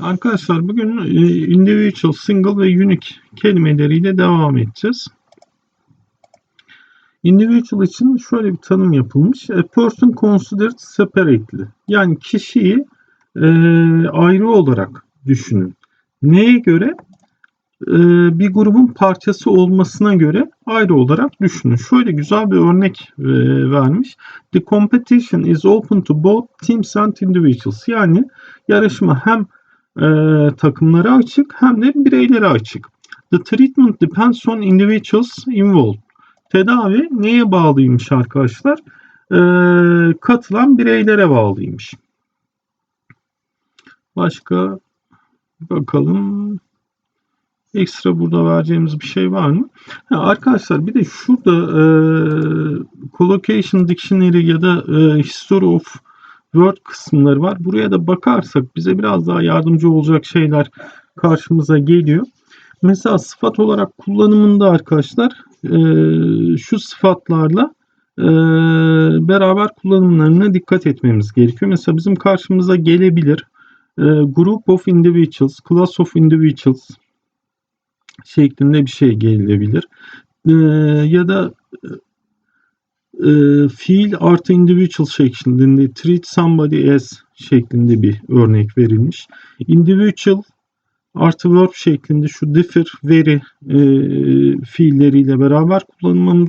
Arkadaşlar bugün e, individual, single ve unique kelimeleriyle devam edeceğiz. Individual için şöyle bir tanım yapılmış. A person considered separately. Yani kişiyi e, ayrı olarak düşünün. Neye göre? E, bir grubun parçası olmasına göre ayrı olarak düşünün. Şöyle güzel bir örnek e, vermiş. The competition is open to both teams and individuals. Yani yarışma hem e, takımlara açık hem de bireylere açık. The treatment depends on individuals involved. Tedavi neye bağlıymış arkadaşlar? Katılan bireylere bağlıymış. Başka bakalım. Ekstra burada vereceğimiz bir şey var mı? Ha, arkadaşlar bir de şurada e, collocation dictionary ya da e, history of word kısımları var. Buraya da bakarsak bize biraz daha yardımcı olacak şeyler karşımıza geliyor. Mesela sıfat olarak kullanımında arkadaşlar e, şu sıfatlarla e, beraber kullanımlarına dikkat etmemiz gerekiyor. Mesela bizim karşımıza gelebilir e, group of individuals, class of individuals şeklinde bir şey gelebilir. E, ya da e, fiil artı individual şeklinde treat somebody as şeklinde bir örnek verilmiş. Individual artı verb şeklinde şu differ, very e, fiilleriyle beraber kullanmamız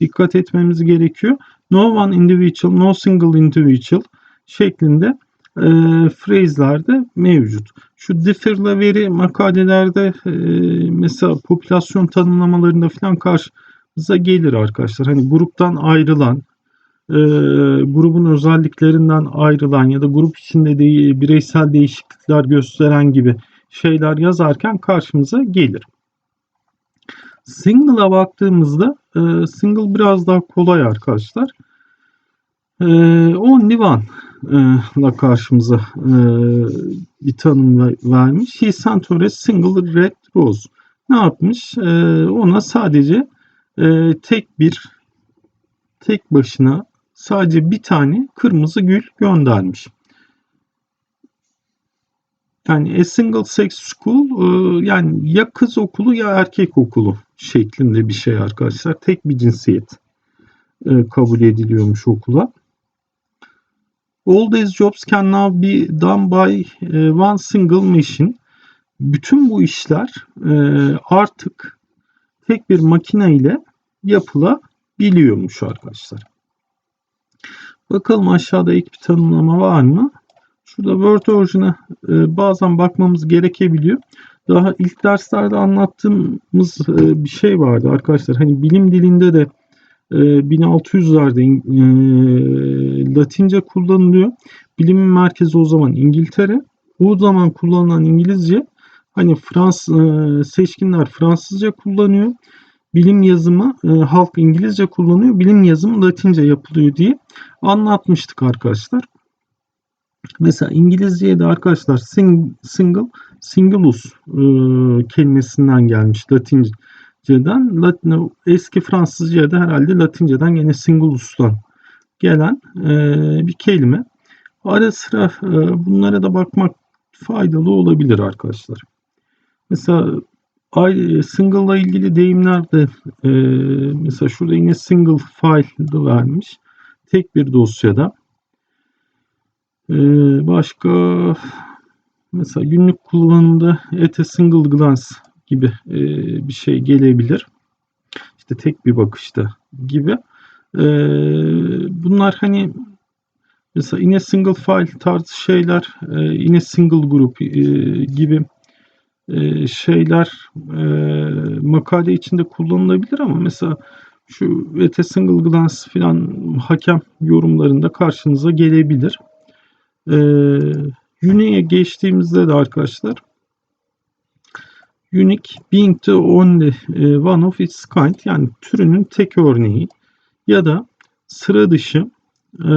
dikkat etmemiz gerekiyor. No one individual, no single individual şeklinde e, phrase'lerde mevcut. Şu differ ile very makalelerde e, mesela popülasyon tanımlamalarında falan karşımıza gelir arkadaşlar. Hani gruptan ayrılan, e, grubun özelliklerinden ayrılan ya da grup içinde de bireysel değişiklikler gösteren gibi şeyler yazarken karşımıza gelir. Single'a baktığımızda e, single biraz daha kolay arkadaşlar. E, only one la karşımıza e, bir tanım vermiş. He sent her a single red rose. Ne yapmış? E, ona sadece e, tek bir tek başına sadece bir tane kırmızı gül göndermiş. Yani a single sex school e, yani ya kız okulu ya erkek okulu şeklinde bir şey arkadaşlar. Tek bir cinsiyet e, kabul ediliyormuş okula. All these jobs can now be done by e, one single machine. Bütün bu işler artık tek bir makine ile yapılabiliyormuş arkadaşlar. Bakalım aşağıda ek bir tanımlama var mı? Şurada Word orijine e, bazen bakmamız gerekebiliyor. Daha ilk derslerde anlattığımız e, bir şey vardı arkadaşlar. Hani bilim dilinde de e, 1600'lerde e, Latince kullanılıyor. Bilimin merkezi o zaman İngiltere. O zaman kullanılan İngilizce hani Frans e, seçkinler Fransızca kullanıyor. Bilim yazımı e, halk İngilizce kullanıyor. Bilim yazımı Latince yapılıyor diye anlatmıştık arkadaşlar. Mesela İngilizce'ye de arkadaşlar sing, single, singulus kelimesinden gelmiş Latinceden. Latin, eski Fransızca'ya da herhalde Latinceden yine singulus'tan gelen e, bir kelime. Ara sıra e, bunlara da bakmak faydalı olabilir arkadaşlar. Mesela single ile ilgili deyimler de e, mesela şurada yine single file vermiş. Tek bir dosyada ee, başka mesela günlük kullanımda at a single glance gibi e, bir şey gelebilir. İşte tek bir bakışta gibi. E, bunlar hani mesela in a single file tarzı şeyler, e, in a single group e, gibi e, şeyler e, makale içinde kullanılabilir ama mesela şu a single glance filan hakem yorumlarında karşınıza gelebilir. Ee, Unique'e geçtiğimizde de arkadaşlar Unique being the only e, one of its kind yani türünün tek örneği ya da sıra dışı e,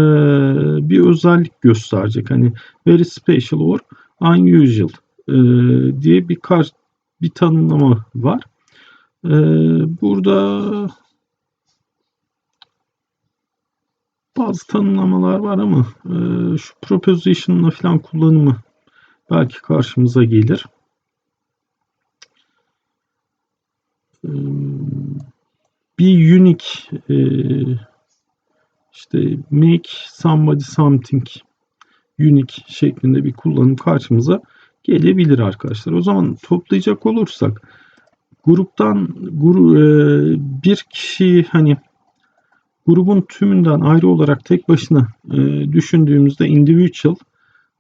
bir özellik gösterecek. Hani very special or unusual e, diye bir kar bir tanımlama var. E, burada bazı tanımlamalar var ama e, şu proposition'la falan kullanımı belki karşımıza gelir. Bir unique e, işte make somebody something unique şeklinde bir kullanım karşımıza gelebilir arkadaşlar. O zaman toplayacak olursak gruptan gru, e, bir kişi hani grubun tümünden ayrı olarak tek başına e, düşündüğümüzde individual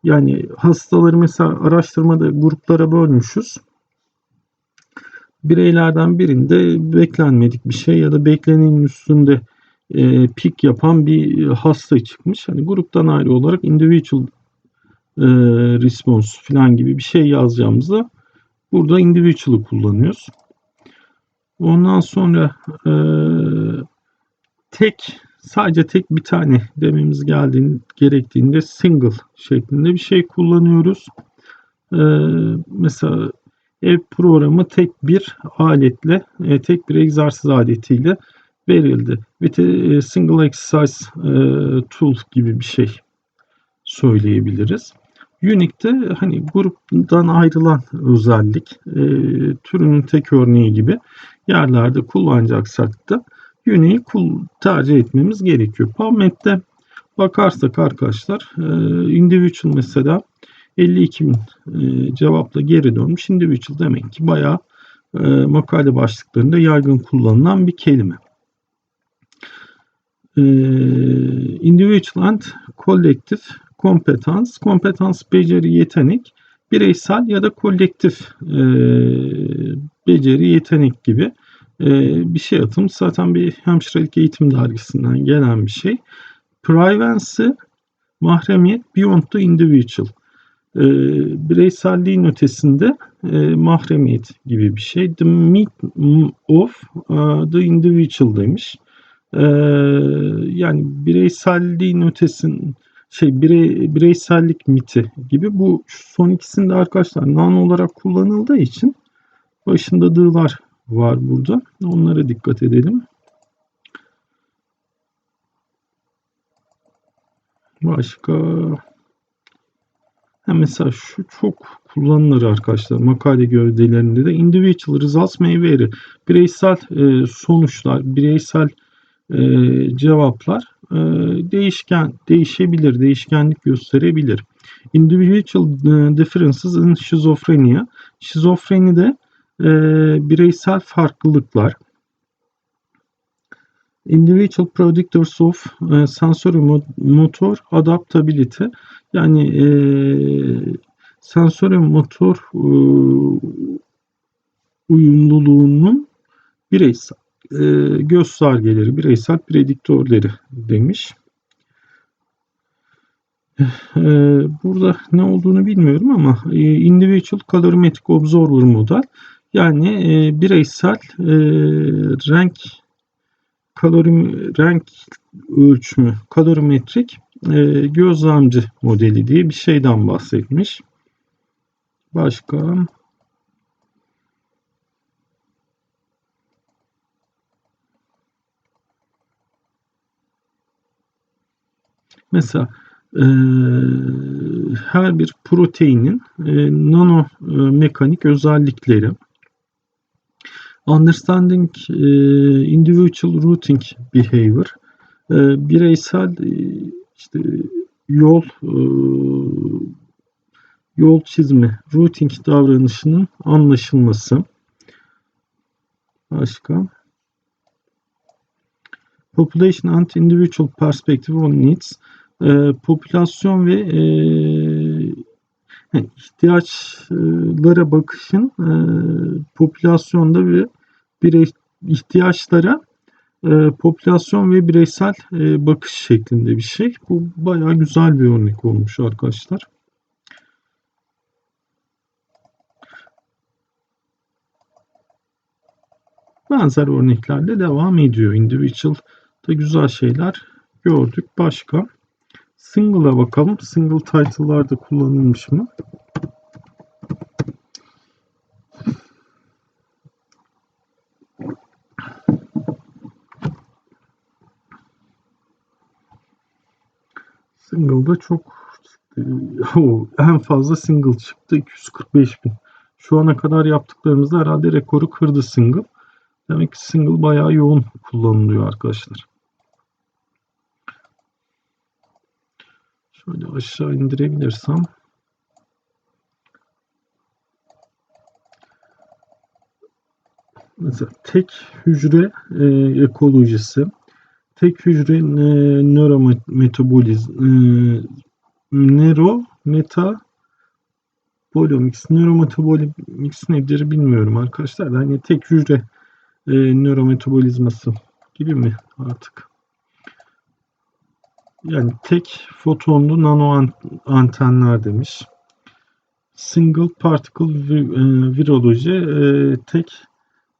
yani hastaları mesela araştırmada gruplara bölmüşüz. Bireylerden birinde beklenmedik bir şey ya da beklenenin üstünde e, pik yapan bir hasta çıkmış. Hani gruptan ayrı olarak individual e, response falan gibi bir şey yazacağımızda burada individual'ı kullanıyoruz. Ondan sonra e, tek sadece tek bir tane dememiz geldiğinde gerektiğinde single şeklinde bir şey kullanıyoruz. E, mesela ev programı tek bir aletle, e, tek bir egzersiz aletiyle verildi. With a single exercise e, tool gibi bir şey söyleyebiliriz. Unique'de hani gruptan ayrılan özellik e, türünün tek örneği gibi yerlerde kullanacaksak da Unique'i tercih etmemiz gerekiyor. PubMed'de bakarsak arkadaşlar e, individual mesela 52 bin e, cevapla geri dönmüş. Individual demek ki bayağı e, makale başlıklarında yaygın kullanılan bir kelime. E, individual and collective kompetans, kompetans beceri yetenek, bireysel ya da kolektif e, beceri yetenek gibi e, bir şey atım. Zaten bir hemşirelik eğitim dergisinden gelen bir şey. Privacy, mahremiyet beyond the individual. E, bireyselliğin ötesinde e, mahremiyet gibi bir şey. The meat of uh, the individual demiş. E, yani bireyselliğin ötesinde şey birey, bireysellik miti gibi bu son ikisinde arkadaşlar non olarak kullanıldığı için başında dığlar var burada. Onlara dikkat edelim. Başka ha mesela şu çok kullanılır arkadaşlar makale gövdelerinde de individual results may vary. Bireysel e, sonuçlar, bireysel e, cevaplar e, değişken değişebilir, değişkenlik gösterebilir. Individual e, differences in schizophrenia. Şizofrenide e, bireysel farklılıklar. Individual predictors of e, sensory motor adaptability. Yani e, sensori motor e, uyumluluğunun bireysel e, göstergeleri, bireysel prediktörleri demiş. E, burada ne olduğunu bilmiyorum ama e, individual colorimetric observer model yani e, bireysel e, renk kalorim renk ölçümü kalorimetrik e, gözlemci modeli diye bir şeyden bahsetmiş. Başka Mesela e, her bir proteinin e, nano e, mekanik özellikleri Understanding e, individual routing behavior e, bireysel e, işte yol e, yol çizme routing davranışının anlaşılması. Başka? Population and individual perspective on needs. E, popülasyon ve e, ihtiyaçlara bakışın e, popülasyonda ve birey ihtiyaçlara e, popülasyon ve bireysel e, bakış şeklinde bir şey. Bu bayağı güzel bir örnek olmuş arkadaşlar. Benzer örneklerle devam ediyor. Individual'da güzel şeyler gördük. Başka? Single'a bakalım. Single title'larda kullanılmış mı? Single'da çok en fazla single çıktı 245 bin. Şu ana kadar yaptıklarımızda herhalde rekoru kırdı single. Demek ki single bayağı yoğun kullanılıyor arkadaşlar. Şöyle aşağı indirebilirsem. Mesela tek hücre e, ekolojisi, tek hücre e, nörometabolizm, e, nero meta nörometabolimics nedir bilmiyorum arkadaşlar. Hani tek hücre e, nörometabolizması gibi mi artık? Yani tek fotonlu nano antenler demiş. Single particle e, viroloji, e, tek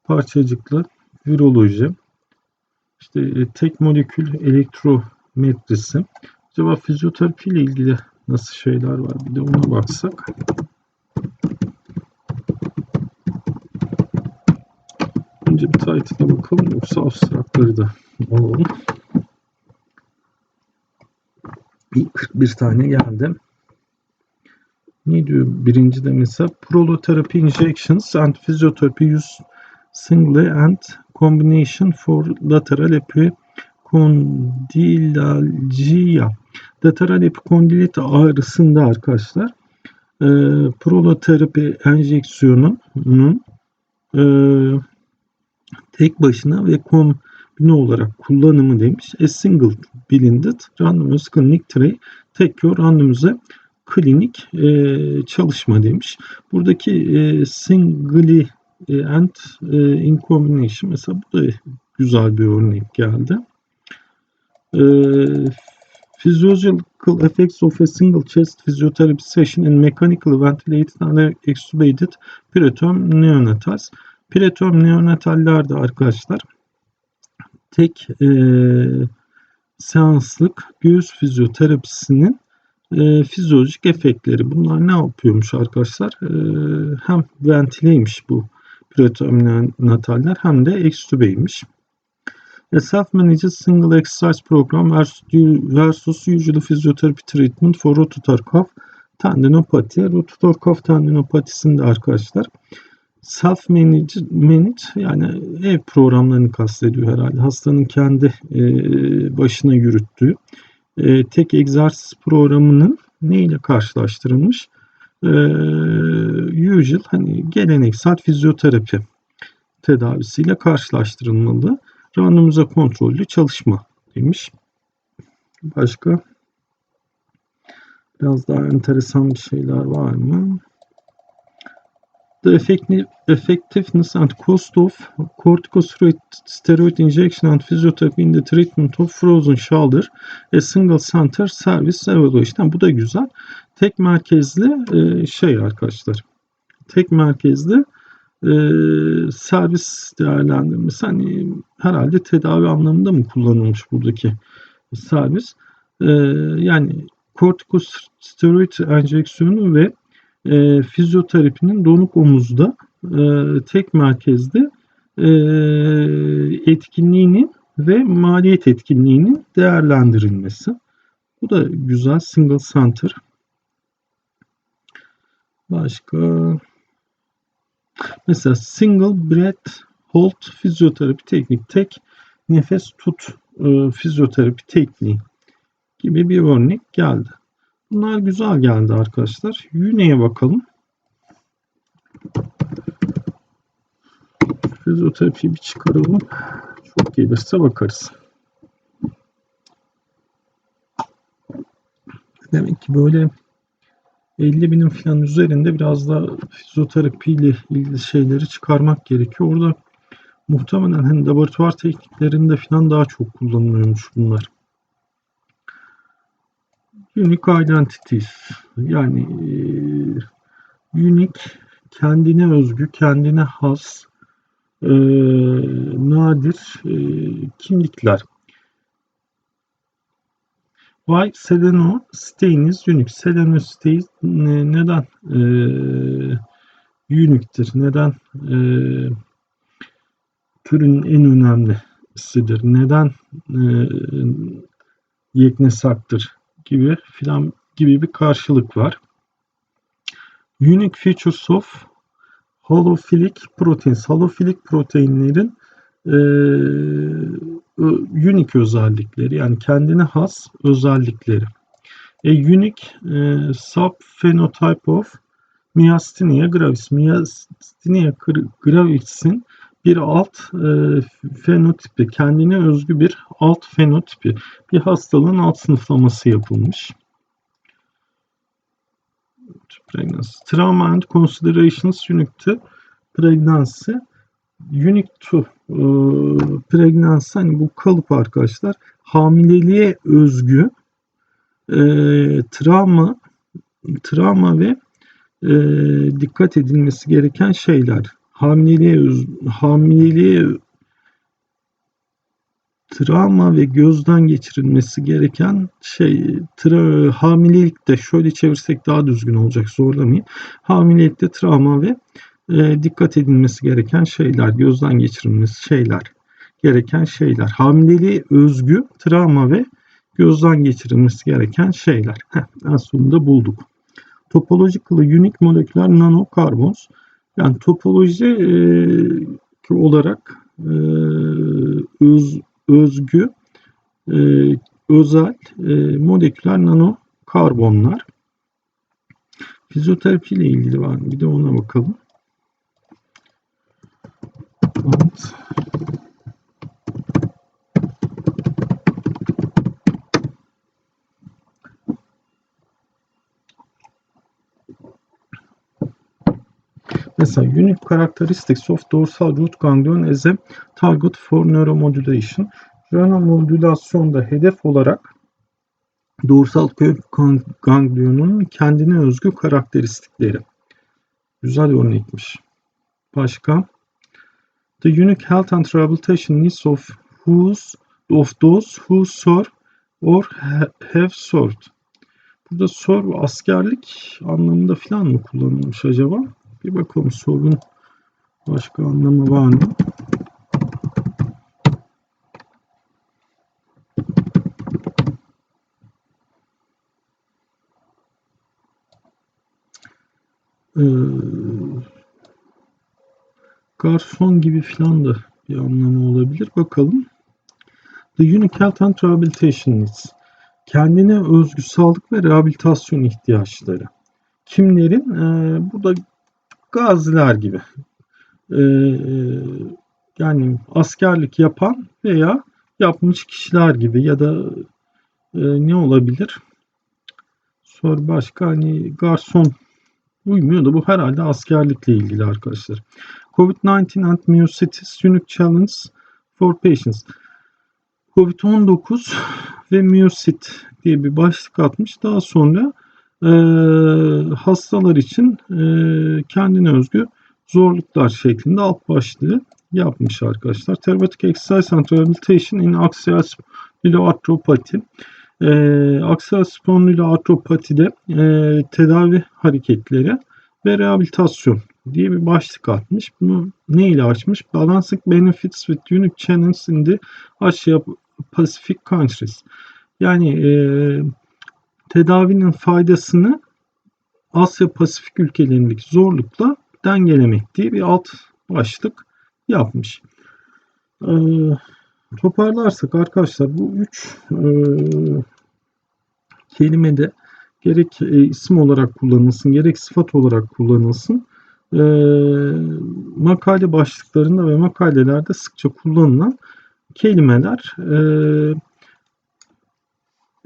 parçacıklı viroloji. İşte e, tek molekül elektrometrisi. Acaba fizyoterapi ile ilgili nasıl şeyler var? Bir de ona baksak. Önce bir title'a bakalım yoksa abstraktları da alalım. 41 tane geldi. Ne diyor birinci de mesela prolotherapy injections and physiotherapy use singly and combination for lateral epicondylalgia. Lateral epikondilit ağrısında arkadaşlar e, proloterapi enjeksiyonunun e, tek başına ve kombine olarak kullanımı demiş. A single blinded randomized clinic tray tek your randomize klinik e, çalışma demiş. Buradaki e, singly e, and e, in combination mesela bu da güzel bir örnek geldi. E, physiological effects of a single chest physiotherapy session in mechanically ventilated and extubated preterm neonatals. Preterm neonatallerde arkadaşlar tek e, seanslık göğüs fizyoterapisinin e, fizyolojik efektleri. Bunlar ne yapıyormuş arkadaşlar? E, hem ventileymiş bu preterm nataller hem de extubeymiş. A self-managed single exercise program versus usual physiotherapy treatment for rotator cuff tendinopati. Rotator cuff tendinopatisinde arkadaşlar self manage, manage yani ev programlarını kastediyor herhalde. Hastanın kendi e, başına yürüttüğü e, tek egzersiz programının ne ile karşılaştırılmış? Usual hani geleneksel fizyoterapi tedavisiyle karşılaştırılmalı. Randomize kontrollü çalışma demiş. Başka biraz daha enteresan bir şeyler var mı? The effectiveness and cost of corticosteroid injection and physiotherapy in the treatment of frozen shoulder a single center service evaluation. Bu da güzel. Tek merkezli e, şey arkadaşlar. Tek merkezli e, servis değerlendirmesi. Hani herhalde tedavi anlamında mı kullanılmış buradaki servis? E, yani kortikosteroid enjeksiyonu ve e, fizyoterapinin donuk omuzda e, tek merkezde e, etkinliğinin ve maliyet etkinliğinin değerlendirilmesi. Bu da güzel single center. Başka mesela single breath hold fizyoterapi teknik tek nefes tut e, fizyoterapi tekniği gibi bir örnek geldi. Bunlar güzel geldi arkadaşlar. Yüne'ye bakalım. Fizyoterapiyi bir çıkaralım. Çok gelirse bakarız. Demek ki böyle 50 binin falan üzerinde biraz da fizyoterapi ile ilgili şeyleri çıkarmak gerekiyor. Orada muhtemelen hani laboratuvar tekniklerinde falan daha çok kullanılıyormuş bunlar. Unique identities yani e, unique kendine özgü, kendine has, e, nadir e, kimlikler. Why Seleno stain is unique? Seleno stain e, neden e, unique'tir? Neden e, türün en önemlisidir? Neden e, yeknesaktır? Gibi filan gibi bir karşılık var. Unique features of halophilic proteins. Halophilic proteinlerin e, unique özellikleri yani kendine has özellikleri. A unique e, subphenotype of Myasthenia gravis. Myasthenia gravis'in bir alt e, fenotipi, kendine özgü bir alt fenotipi, bir hastalığın alt sınıflaması yapılmış. Pregnancy. Trauma and considerations unique to pregnancy. Unique to e, pregnancy hani bu kalıp arkadaşlar hamileliğe özgü e, travma travma ve e, dikkat edilmesi gereken şeyler. Hamileliğe hamileliğe travma ve gözden geçirilmesi gereken şey tra, hamilelikte şöyle çevirsek daha düzgün olacak zorlamayın. Hamilelikte travma ve e, dikkat edilmesi gereken şeyler, gözden geçirilmesi şeyler, gereken şeyler. Hamileliğe özgü travma ve gözden geçirilmesi gereken şeyler. Heh, en bulduk. Topologically unique moleküler nanokarbons. Yani topoloji e, olarak e, öz, özgü e, özel e, moleküler nanokarbonlar. Fizyoterapi ile ilgili var. Bir de ona bakalım. Evet. Mesela unique characteristics of dorsal root ganglion as a target for neuromodulation. Nöromodülasyonda hedef olarak dorsal kök ganglionun kendine özgü karakteristikleri. Güzel örnekmiş. Başka? The unique health and rehabilitation needs of whose of those who serve or have served. Burada serve askerlik anlamında falan mı kullanılmış acaba? Bir bakalım sorun başka anlamı var mı? Ee, garson gibi filan da bir anlamı olabilir. Bakalım. The Unique Health and Rehabilitation Needs. Kendine özgü sağlık ve rehabilitasyon ihtiyaçları. Kimlerin? Ee, burada gaziler gibi. Ee, yani askerlik yapan veya yapmış kişiler gibi ya da e, ne olabilir? Sor başka hani garson uymuyor da bu herhalde askerlikle ilgili arkadaşlar. COVID-19 and Myositis Unique Challenge for Patients. COVID-19 ve miyosit diye bir başlık atmış. Daha sonra e, hastalar için e, kendine özgü zorluklar şeklinde alt başlığı yapmış arkadaşlar. Therapeutic Exercise and Rehabilitation in Axial Spondyloarthropathy. E, aksial spondyloarthropatide e, tedavi hareketleri ve rehabilitasyon diye bir başlık atmış. Bunu ne ile açmış? Balancing Benefits with Unique Channels in the Asia Pacific Countries. Yani e, tedavinin faydasını Asya Pasifik ülkelerindeki zorlukla dengelemek diye bir alt başlık yapmış. Ee, toparlarsak arkadaşlar bu üç e, kelimede gerek e, isim olarak kullanılsın gerek sıfat olarak kullanılsın e, makale başlıklarında ve makalelerde sıkça kullanılan kelimeler. E,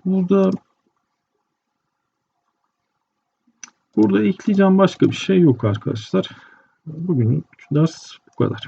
burada Burada ekleyeceğim başka bir şey yok arkadaşlar. Bugün ders bu kadar.